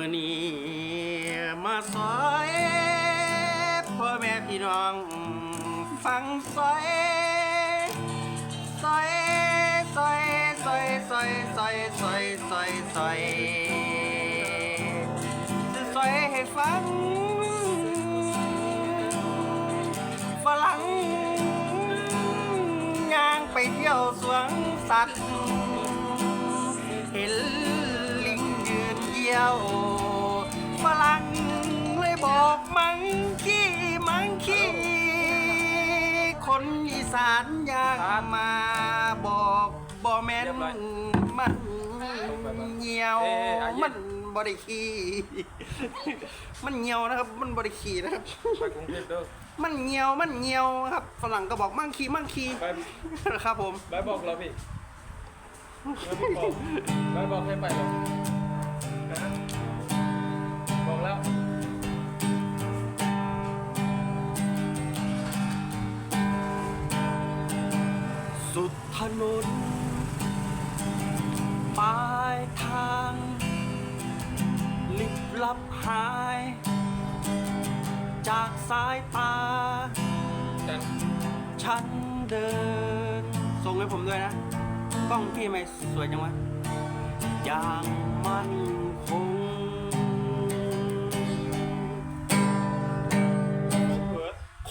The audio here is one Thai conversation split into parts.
มื่อนี้มาซอยพ่อแม่พี่น้องฟังซอยซอยซอยซอยซอยซอยซอยซอยซอยจะซอยให้ฟังฝรั่งย่างไปเที่ยวสวนสัตว์เห็น คนอีสานอยากมาบอกบอแมนมันเหี่ยวมันบริขีมันเหี่ยวนะครับ มันบริขีนะครับไปกรุงเทพเด้อมันเหี่ยวมันเหี่ยวครับฝรั่งก็บอกมังคีมังคีไปครับผมไปบอกเราพี่ไปบอกไปบอกให้ไปแล้วนะบอกแล้ว ถนนปลายทาง ลิบลับหาย จากสายตา ฉันเดิน ส่งให้ผมด้วยนะ กล้องพี่ไม่สวยจังวะอย่างมันคง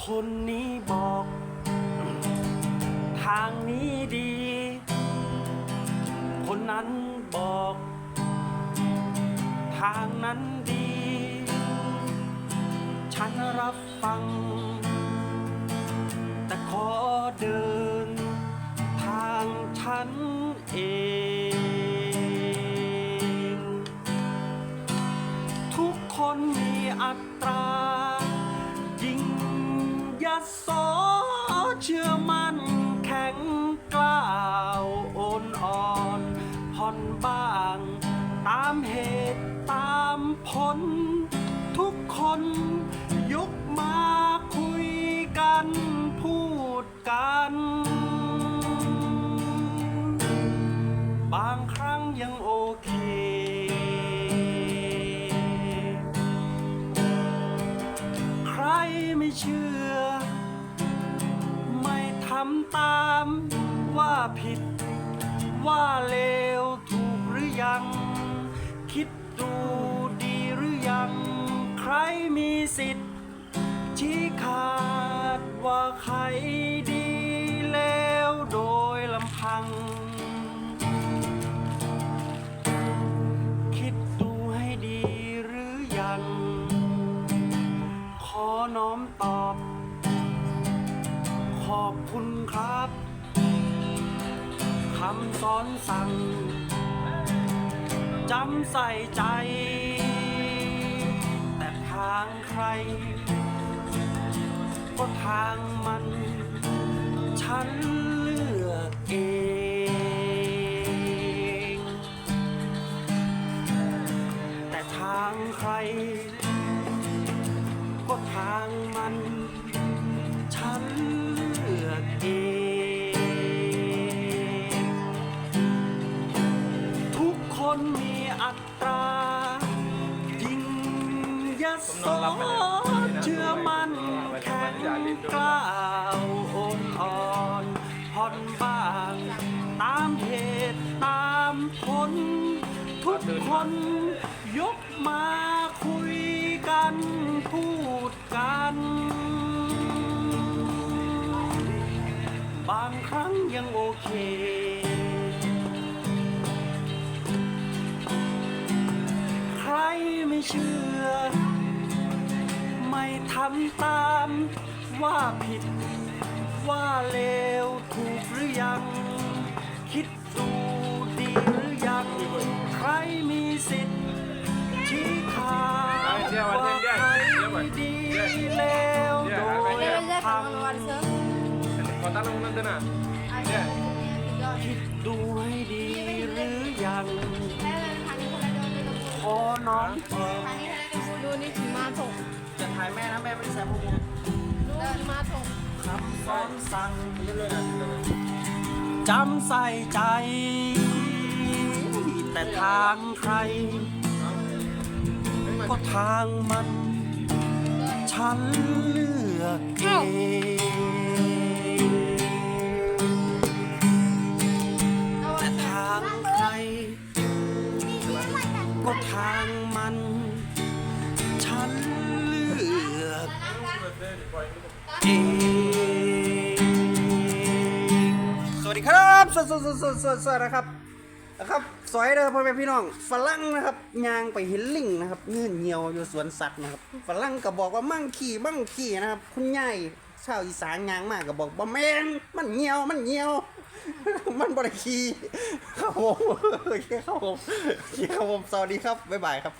คนนี้บอก ทางนี้ดี คนนั้นบอก ทางนั้นดี ฉันรับฟัง แต่ขอเดิน ทางฉันเอง ทุกคนมีอัตรา เหตุตามผล ทุกคนยกมาคุยกันพูดกัน บางครั้งยังโอเค ใครไม่เชื่อ ไม่ทำตามว่าผิดว่าเลว คิดดูดีหรือยัง ใครมีสิทธิ์ ชี้ขาดว่าใครดีแล้วโดยลำพัง คิดดูให้ดีหรือยัง ขอน้อมตอบ ขอบคุณครับคำสอนสั่ง จำใส่ใจ แต่ทางใคร ก็ทางมัน ฉันเลือกเอง ยโสเชื่อมันแข็งกล้าวโอนอ่อนผ่อนบาง ตามเหตุตามผล ทุกคนยกมาคุยกันพูดกัน บางครั้งยังโอเคใครไม่เชื่อ ทำตาม ว่าผิด ว่าเลวถูกหรือยัง คิดดูดีหรือยัง ใครมีสิทธิ์ชี้ขาดว่าใครดีแล้วโดย Dia dah ทาง keluar se. ขอตั้งลงนั่นด้วยนะ Ada. คิดดูให้ดีหรือยัง Saya tanya kalau ada orang tu. ขอน้องตอบ Tanya kalau ada dulu ni cuma tok. จะถ่ายแม่นะแม่ไม่ได้ใส่ผม Dulu cuma tok. คำสอนสั่งเรื่อะเรื่อยจำใส่ใจ แต่ทางใคร ก็ทางมัน ฉันเลือกเองแต่ทางใคร ก็ทางมัน ฉันเเองสวัสดีครับสวัสดีสวัสดีสวัสดีนะครับนะครับสวยเด้อพ่อแม่พี่น้องฝรั่งนะครับยางไปเห็นลิงนะครับเงื่อนเหี่ยวอยู่สวนสัตว์นะครับฝรั่งก็บอกว่ามั่งขี่มั่งขี่นะครับ คุณยายชาวอีสานยางมากก็บอกว่แมนมันเหี่ยวมันเหี่ยว มันบริขี่ครับผมโอเคครับผมโอเคครับผมสวัสดีครับบ๊ายบายครับ